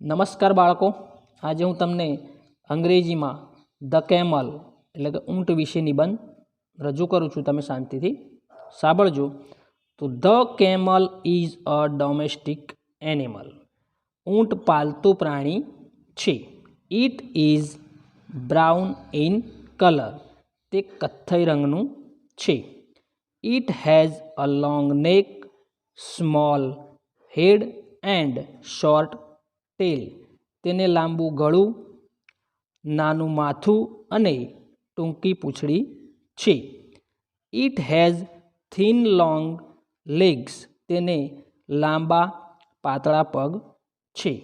નમસ્કાર બાળકો. આજે હું તમને અંગ્રેજીમાં ધ કેમલ એટલે કે ઊંટ વિશે નિબંધ રજૂ કરું છું. તમે શાંતિથી સાંભળજો. તો the camel is a domestic animal. ઊંટ પાલતુ પ્રાણી છે. It is brown in colour. તે કથ્થઈ રંગનું છે. It has a long neck, small head and short tail તેને લાંબુ ગળું, નાનું માથું અને ટૂંકી પૂંછડી છે. It has thin long legs તેને લાંબા પાતળા પગ છે.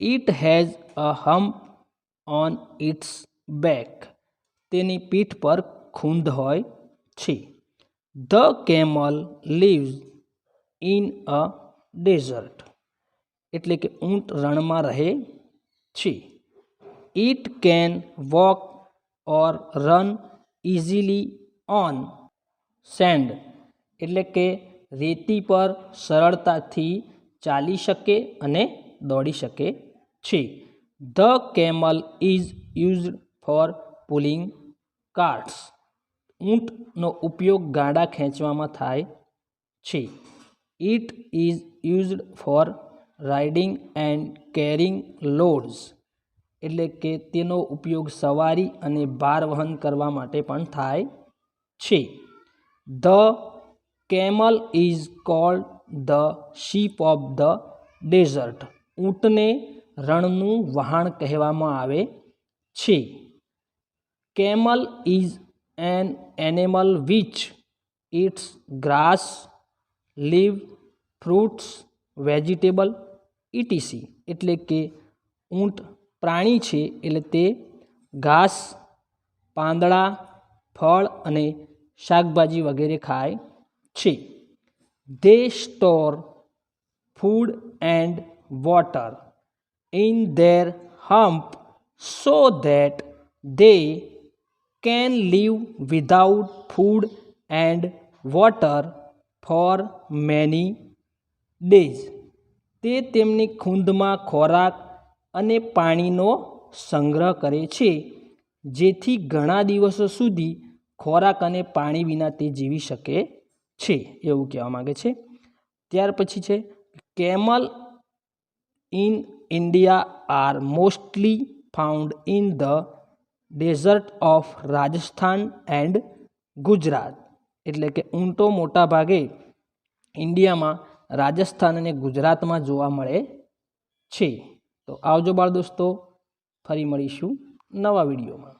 It has a hump on its back તેની પીઠ પર ખૂંદ હોય છે. The camel lives in a desert એટલે કે ઊંટ રણમાં રહે છે. It can walk or run easily on sand એટલે કે રેતી પર સરળતાથી ચાલી શકે અને દોડી શકે છે. The camel is used for pulling carts ઊંટનો ઉપયોગ ગાડા ખેંચવામાં થાય છે. It is used for riding and carrying loads એટલે કે તેનો ઉપયોગ સવારી અને ભાર વહન કરવા માટે પણ થાય છે. The camel is called the ship of the desert ઊંટને રણનું વહાણ કહેવામાં આવે છે. Camel is an animal which eats grass leaves fruits vegetable ETC એટલે કે ઊંટ પ્રાણી છે એટલે તે ઘાસ, પાંદડા, ફળ અને શાકભાજી વગેરે ખાય છે. They store food and water in their hump so that they can live without food and water for many days તે તેમની ખૂંદમાં ખોરાક અને પાણીનો સંગ્રહ કરે છે, જેથી ઘણા દિવસો સુધી ખોરાક અને પાણી વિના તે જીવી શકે છે, એવું કહેવા માગે છે. ત્યાર પછી છે, camel in India are mostly found in the desert of Rajasthan and Gujarat. એટલે કે ઊંટો મોટા ભાગે ઇન્ડિયામાં રાજસ્થાન અને ગુજરાતમાં જોવા મળે છે. તો આવજો બાળ દોસ્તો ફરી મળીશું નવા વિડીયોમાં.